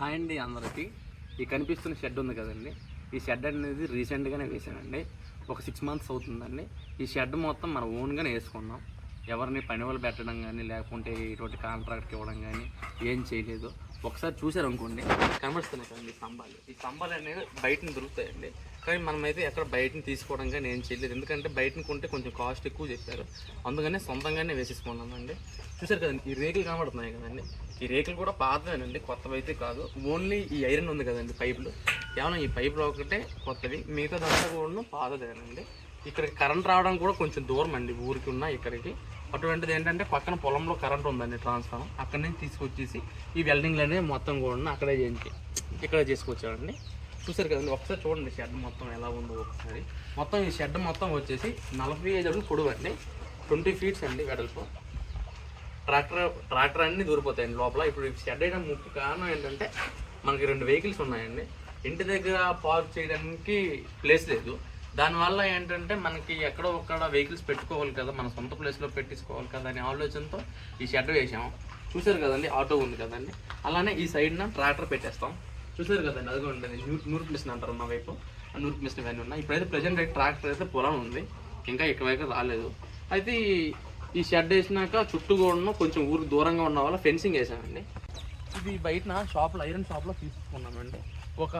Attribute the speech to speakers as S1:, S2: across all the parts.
S1: Hi అండి అందరికీ. ఈ కనిపిస్తున్న షెడ్ ఉంది కదండి. ఈ షెడ్ అనేది రీసెంట్గానే వేసానండి ఒక సిక్స్ మంత్స్ అవుతుందండి. ఈ షెడ్ మొత్తం మనం ఓన్గానే వేసుకున్నాం. ఎవరిని పని వాళ్ళు పెట్టడం కానీ లేకుంటే ఇటువంటి కాంట్రాక్ట్కి ఇవ్వడం కానీ ఏం చేయలేదు. ఒకసారి చూసారు అనుకోండి కనబడుతున్నాయి కదండి స్తంభాలు. ఈ స్తంభాలు అనేవి బయటని దొరుకుతాయండి. కానీ మనమైతే ఎక్కడ బయటని తీసుకోవడం కానీ ఏం చేయలేదు ఎందుకంటే బయటని కొంటే కొంచెం కాస్ట్ ఎక్కువ చెప్పారు. అందుకనే సొంతంగానే వేసేసుకున్నామండి చూసారు కదండి ఈ రేకులు కనబడుతున్నాయి కదండి. ఈ రేకులు కూడా పాతవేనండి కొత్తవి అయితే కాదు. ఓన్లీ ఈ ఐరన్ ఉంది కదండి పైపులు కేవలం ఈ పైపులు ఒకటే కొత్తవి మిగతా దాంట్లో కూడా పాతదేనండి. ఇక్కడికి కరెంట్ రావడం కూడా కొంచెం దూరం అండి ఊరికి ఉన్న ఇక్కడికి. అటువంటిది ఏంటంటే పక్కన పొలంలో కరెంట్ ఉందండి ట్రాన్స్ఫార్మర్ అక్కడి నుంచి తీసుకొచ్చేసి ఈ వెల్డింగ్లు అనేవి మొత్తం కూడా అక్కడే చేయించి ఇక్కడే చేసుకొచ్చాడండి. చూసారు కదండి ఒకసారి చూడండి షెడ్ మొత్తం ఎలా ఉందో ఒకసారి. మొత్తం ఈ షెడ్ మొత్తం వచ్చేసి నలభై ఐదు అడుగులు పొడవు అండి. ట్వంటీ ఫీట్స్ అండి వెడల్పు. ట్రాక్టర్ ట్రాక్టర్ అన్నీ దూరిపోతాయండి లోపల. ఇప్పుడు షెడ్ వేయడం ముఖ్య కారణం ఏంటంటే మనకి రెండు వెహికల్స్ ఉన్నాయండి. ఇంటి దగ్గర పార్క్ చేయడానికి ప్లేస్ లేదు. దానివల్ల ఏంటంటే మనకి ఎక్కడో ఒక్కడ వెహికల్స్ పెట్టుకోవాలి కదా మన సొంత ప్లేస్లో పెట్టించుకోవాలి కదా అనే ఆలోచనతో ఈ షెడ్ వేసాము చూసారు కదండి ఆటో ఉంది కదండి. అలానే ఈ సైడ్న ట్రాక్టర్ పెట్టేస్తాం. చూసారు కదండి అది కూడా ఉంటుంది నూరు నూరు మిషన్ అంటారు మా వైపు. ఆ నూరు మిషన్ ఇవన్నీ ఉన్నాయి ఇప్పుడైతే ప్రజెంట్ అయితే ట్రాక్టర్ అయితే పొలం ఉంది. ఇంకా ఇక్కడ రాలేదు. అయితే ఈ- ఈ షెడ్ వేసినాక చుట్టూ కూడా కొంచెం ఊరికి దూరంగా ఉన్న వల్ల ఫెన్సింగ్ వేసామండి. ఇది బయట షాప్లో ఐరన్ షాప్లో తీసుకున్నామండి. ఒక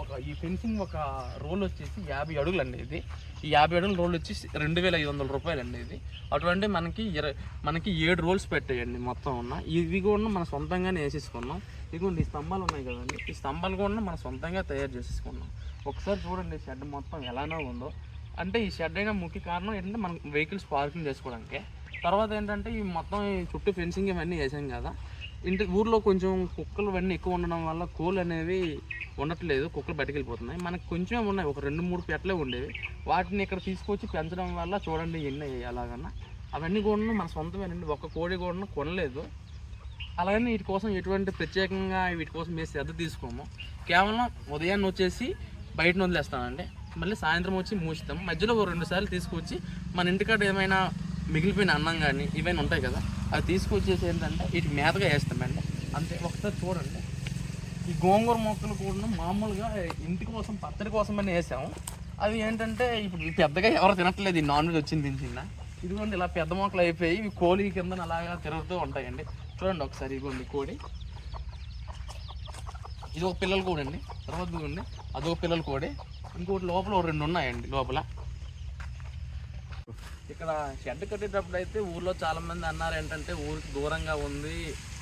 S1: ఒక ఈ ఫెన్సింగ్ ఒక రోల్ వచ్చేసి యాభై అడుగులు అండి ఇది. ఈ యాభై అడుగుల రోల్ వచ్చి రెండు వేల ఐదు వందల రూపాయలు అండి ఇది. అటువంటి మనకి ఇరవై మనకి ఏడు రోల్స్ పెట్టాయండి మొత్తం ఉన్న. ఇవి కూడా మనం సొంతంగానే వేసేసుకున్నాం. ఇదిగోండి ఈ స్తంభాలు ఉన్నాయి కదండి. ఈ స్తంభాలు కూడా మనం సొంతంగా తయారు చేసేసుకున్నాం ఒకసారి చూడండి ఈ షెడ్ మొత్తం ఎలానో ఉందో. అంటే ఈ షెడ్ అయిన ముఖ్య కారణం ఏంటంటే మనం వెహికల్స్ పార్కింగ్ చేసుకోవడానికి. తర్వాత ఏంటంటే ఈ మొత్తం ఈ చుట్టూ ఫెన్సింగ్ ఇవన్నీ వేసాం కదా. ఇంటి ఊర్లో కొంచెం కుక్కలు అన్నీ ఎక్కువ ఉండడం వల్ల కోళ్ళు అనేవి ఉండట్లేదు కుక్కలు బయటకు వెళ్ళిపోతున్నాయి మనకు కొంచెమే ఉన్నాయి ఒక రెండు మూడు పెట్టలే ఉండేవి. వాటిని ఇక్కడ తీసుకొచ్చి పెంచడం వల్ల చూడండి ఎన్ని అలాగన్నా. అవన్నీ కూడా మన సొంతమేనండి ఒక్క కోడి కూడా కొనలేదు. అలాగని వీటి కోసం ఎటువంటి ప్రత్యేకంగా వీటి కోసం మేము శ్రద్ధ తీసుకోము. కేవలం ఉదయాన్నే వచ్చేసి బయట వదిలేస్తామండి మళ్ళీ సాయంత్రం వచ్చి మూస్తాం మధ్యలో ఓ రెండు సార్లు తీసుకొచ్చి మన ఇంటికాడ ఏమైనా మిగిలిపోయిన అన్నం కానీ ఇవన్నీ ఉంటాయి కదా అది తీసుకొచ్చేసి ఏంటంటే ఇటు మేతగా వేస్తామండి. అంతే ఒకసారి చూడండి. ఈ గోంగూర మొక్కలు కూడా మామూలుగా ఇంటి కోసం పచ్చడి కోసం అని వేసాము. అవి ఏంటంటే ఇప్పుడు పెద్దగా ఎవరు తినట్లేదు ఈ నాన్ వెజ్ వచ్చింది తిన్న ఇదిగోండి ఇలా పెద్ద మొక్కలు అయిపోయి ఇవి కోడి కింద అలాగా తిరుగుతూ ఉంటాయండి. చూడండి ఒకసారి ఇదిగోండి కోడి. ఇది ఒక పిల్లల కోడి అండి తర్వాత ఇదిగోండి అదొక పిల్లల కోడి. ఇంకోటి లోపల ఓ రెండు ఉన్నాయండి లోపల. ఇక్కడ షెడ్ కట్టేటప్పుడు అయితే ఊర్లో చాలా మంది అన్నారు ఏంటంటే ఊరికి దూరంగా ఉంది.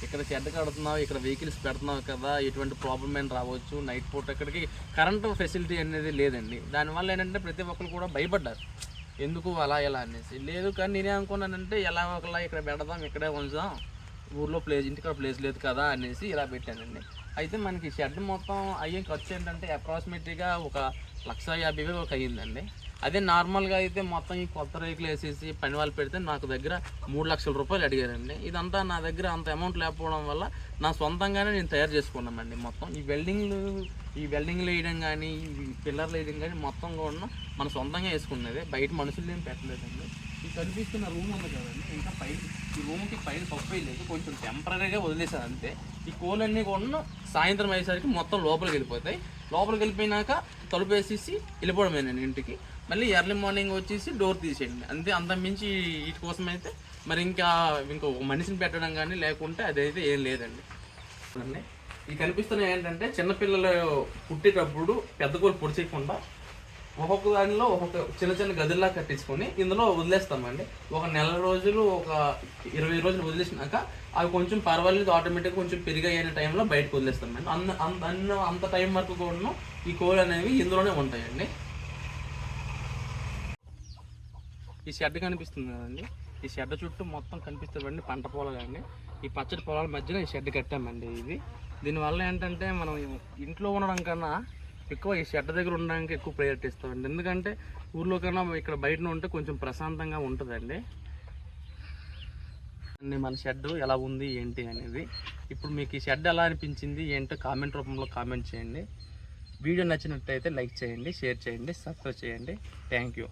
S1: ఇక్కడ షెడ్ కడుతున్నావు ఇక్కడ వెహికల్స్ పెడుతున్నావు కదా ఎటువంటి ప్రాబ్లం అయినా రావచ్చు నైట్ పూట ఇక్కడికి కరెంటు ఫెసిలిటీ అనేది లేదండి. దానివల్ల ఏంటంటే ప్రతి ఒక్కరు కూడా భయపడ్డారు. ఎందుకు అలా ఎలా అనేసి. లేదు కానీ నేనే అనుకున్నానంటే ఎలా ఒకలా ఇక్కడ పెడదాం ఇక్కడే ఉంచుదాం. ఊర్లో ప్లేస్ ఇంటికాడ ప్లేస్ లేదు కదా అనేసి ఇలా పెట్టానండి. అయితే మనకి షెడ్ మొత్తం అయ్యే ఖర్చు ఏంటంటే అప్రాక్సిమేట్గా ఒక లక్ష యాభై వేలు ఒక అయ్యిందండి. అదే నార్మల్గా అయితే మొత్తం ఈ కొత్త రేకులు వేసేసి పని వాళ్ళు పెడితే నాకు దగ్గర మూడు లక్షల రూపాయలు అడిగారండి. ఇదంతా నా దగ్గర అంత అమౌంట్ లేకపోవడం వల్ల నా సొంతంగానే నేను తయారు చేసుకున్నామండి మొత్తం. ఈ వెల్డింగ్లు ఈ వెల్డింగ్లు వేయడం కానీ ఈ పిల్లర్లు వేయడం కానీ మొత్తం కూడా మన సొంతంగా వేసుకున్నది. బయట మనుషులు ఏం పెట్టలేదండి. కనిపిస్తున్న రూమ్ ఉంది కదండి ఇంకా పై ఈ రూమ్కి పైన పప్పు వేయలేదు కొంచెం టెంపరీగా వదిలేసారు అంతే. ఈ కోళ్ళన్నీ కూడా సాయంత్రం అయ్యేసరికి మొత్తం లోపలికి వెళ్ళిపోతాయి. లోపలికి వెళ్ళిపోయినాక తలుపు వేసేసి వెళ్ళిపోవడమేనండి ఇంటికి. మళ్ళీ ఎర్లీ మార్నింగ్ వచ్చేసి డోర్ తీసేయండి. అంతే అంత మించి వీటి కోసం అయితే మరి ఇంకా ఇంకో మనిషిని పెట్టడం కానీ లేకుంటే అదైతే ఏం లేదండి. ఈ కనిపిస్తున్న ఏంటంటే చిన్నపిల్లలు పుట్టేటప్పుడు పెద్ద కోళ్ళు పొడిచేయకుండా ఒక్కొక్క దానిలో ఒక్కొక్క చిన్న చిన్న గదుల్లా కట్టించుకొని ఇందులో వదిలేస్తామండి. ఒక నెల రోజులు ఒక ఇరవై రోజులు వదిలేసినాక అవి కొంచెం పర్వాలేదు ఆటోమేటిక్ కొంచెం పెరిగయ్యే టైంలో బయటకు వదిలేస్తామండి. అన్న అంత అన్న అంత టైం వరకు కూడా ఈ కోళ్ళు అనేవి ఇందులోనే ఉంటాయండి. ఈ షెడ్ కనిపిస్తుంది కదండి. ఈ షెడ్ చుట్టూ మొత్తం కనిపిస్తుందండి పంట పొలాలండి ఈ పచ్చడి పొలాల మధ్యన ఈ షెడ్ కట్టామండి ఇది. దీనివల్ల ఏంటంటే మనం ఇంట్లో ఉండడం కన్నా ఎక్కువ ఈ షెడ్ దగ్గర ఉండడానికి ఎక్కువ ప్రయారిటీ ఇస్తామండి. ఎందుకంటే ఊర్లో కన్నా ఇక్కడ బయట ఉంటే కొంచెం ప్రశాంతంగా ఉంటుందండి. అండి మన షెడ్ ఎలా ఉంది ఏంటి అనేది. ఇప్పుడు మీకు ఈ షెడ్ ఎలా అనిపించింది ఏంటో కామెంట్ రూపంలో కామెంట్ చేయండి. వీడియో నచ్చినట్టయితే లైక్ చేయండి షేర్ చేయండి సబ్స్క్రైబ్ చేయండి. Thank you